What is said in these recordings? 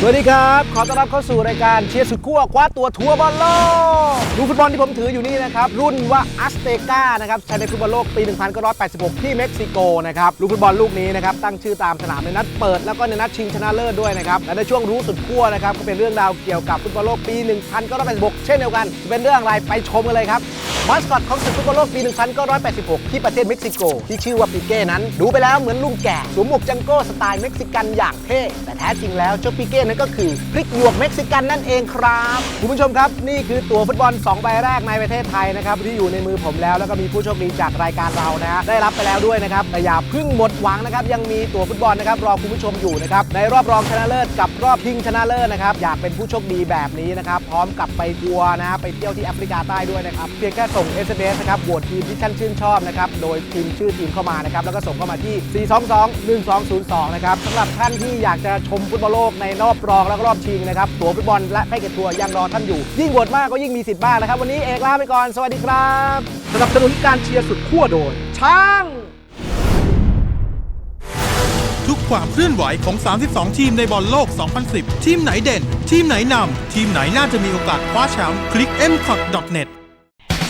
สวัสดีครับ ขอต้อนรับเข้าสู่รายการเชียร์สุดขั้วคว้าตัวทัวร์บอลโลกดูฟุตบอลที่ผมถืออยู่นี่นะครับ รุ่นว่าอัสเตกานะครับใช้ในฟุตบอลโลกปี 1986 ที่เม็กซิโกนะครับลูกฟุตบอลลูกนี้นะครับ ตั้งชื่อตามสนามในนัดเปิดแล้วก็ในนัดชิงชนะเลิศด้วยนะครับ และในช่วงรู้สุดขั้วนะครับ ก็เป็นเรื่องราวเกี่ยวกับฟุตบอลโลกปี 1986 เช่นเดียวกันจะเป็นเรื่องอะไรไปชมกันเลยครับ มาสคอตของศึกฟุตบอลโลกปี 1986 ที่ประเทศเม็กซิโก ที่ชื่อว่าปิเก้นั้น ดูไปแล้วเหมือนลุงแก่สวมหมวกจังโก้สไตล์เม็กซิกันอย่างเท่ แต่แท้จริงแล้วเจ้าปิเก้นั้นก็คือพริกหยวกเม็กซิกันนั่นเองครับ คุณผู้ชมครับ นี่คือตั๋วฟุตบอล 2 ใบแรกในประเทศไทยนะครับที่อยู่ในมือผมแล้วแล้วก็มีผู้โชคดีจากรายการเรานะฮะได้รับไปแล้วด้วยนะครับแต่อย่าเพึ่งหมดหวังนะครับยังมีตั๋วฟุตบอลนะครับรอคุณผู้ชมอยู่นะครับในรอบรองชนะเลิศกับรอบชิงชนะเลิศนะครับอยากเป็นผู้โชคดีแบบนี้นะครับพร้อมกับไปทัวร์นะไปเที่ยวที่แอฟริกาใต้ด้วยนะครับเพียงแค่ส่ง SMS นะครับโหวตทีมที่ท่านชื่นชอบนะครับ โดยพิมพ์ชื่อทีมเข้ามานะครับ แล้วก็ส่งเข้ามาที่ 422 1202 นะครับสำหรับท่านที่อยากจะชมฟุตบอลโลกในรอบรองแล้วก็รอบชิงนะครับ ตั๋วฟุตบอลและแพ็กเกจทัวร์ยังรอท่านอยู่ ยิ่งโหวตมากก็ยิ่งมีสิทธิ์มากนะครับ วันนี้เอกลาไปก่อน สวัสดีครับ สนับสนุนการเชียร์สุดขั้วโดย ช้างทุกความเคลื่อนไหวของ 32 ทีมในบอลโลก 2010 ทีมไหนเด่น ทีมไหนนำ ทีมไหนน่าจะมีโอกาสคว้าแชมป์ คลิก m c o t n e t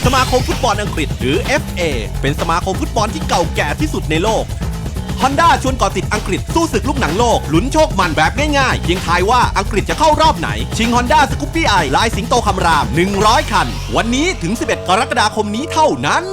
สมาคมฟุตบอลอังกฤษหรือ FA เป็นสมาคมฟุตบอลที่เก่าแก่ที่สุดในโลก Honda ชวนก่อติดอังกฤษสู้ศึกลูกหนังโลกลุ้นโชคมันแบบง่ายๆเพียงทายว่าอังกฤษจะเข้ารอบไหน ชิง Honda s c o o p y i ลายสิงโตคำราม 100 คัน วันนี้ถึง 11 กรกฎาคมนี้เท่านั้น